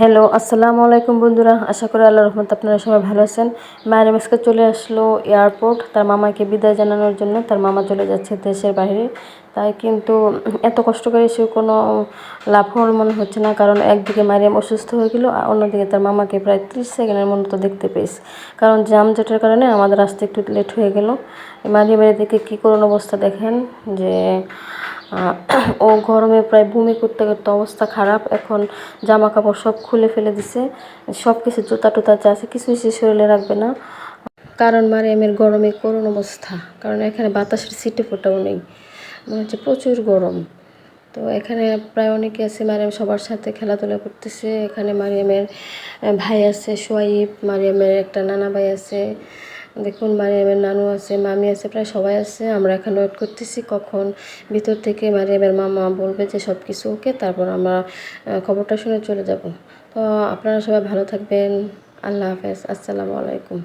Hello আসসালামু আলাইকুম বন্ধুরা। আশা করি আল্লাহ রহমত আপনারা সবাই ভালো আছেন। মায়ের আজকে চলে আসলো এয়ারপোর্ট তার মামাকে বিদায় জানানোর জন্য তার মামা চলে যাচ্ছে দেশের বাইরে। তাই কিন্তু এত কষ্ট করে সে কোনো লাভ হওয়ার মনে হচ্ছে না, কারণ একদিকে মারিয়াম অসুস্থ হয়ে গেলো, আর অন্যদিকে তার মামাকে প্রায় ত্রিশ সেকেন্ডের মতো দেখতে পেয়েছে। কারণ জামজটের কারণে আমাদের আসতে একটু লেট হয়ে গেল। মারিয়ামের দিকে কী করুন অবস্থা দেখেন যে ও গরমে প্রায় বমি করতে করতে অবস্থা খারাপ। এখন জামা কাপড় সব খুলে ফেলে দিছে। সব কিছু জুতা টুতা যা আছে কিছুই সে শরীরে রাখবে না। কারণ মারিয়ামের গরমে করুণ অবস্থা। কারণ এখানে বাতাসের সিটে ফোটাও নেই। মনে হচ্ছে প্রচুর গরম। তো এখানে প্রায় অনেকে আছে মারিয়াম সবার সাথে খেলাধুলা করতেছে। এখানে মারিয়ামের ভাই আছে সোয়াইব, মারিয়ামের একটা নানা ভাই আছে। দেখুন মানে আমার নানু আছে, মামি আছে, প্রায় সবাই আছে। আমরা এখন ওয়েট করতেছি কখন ভিতর থেকে মানে আমার মামা বলবে যে সব কিছু ওকে তারপর আমরা খবরটা শুনে চলে যাব। তো আপনারা সবাই ভালো থাকবেন। আল্লাহ হাফেজ। আসসালামু আলাইকুম।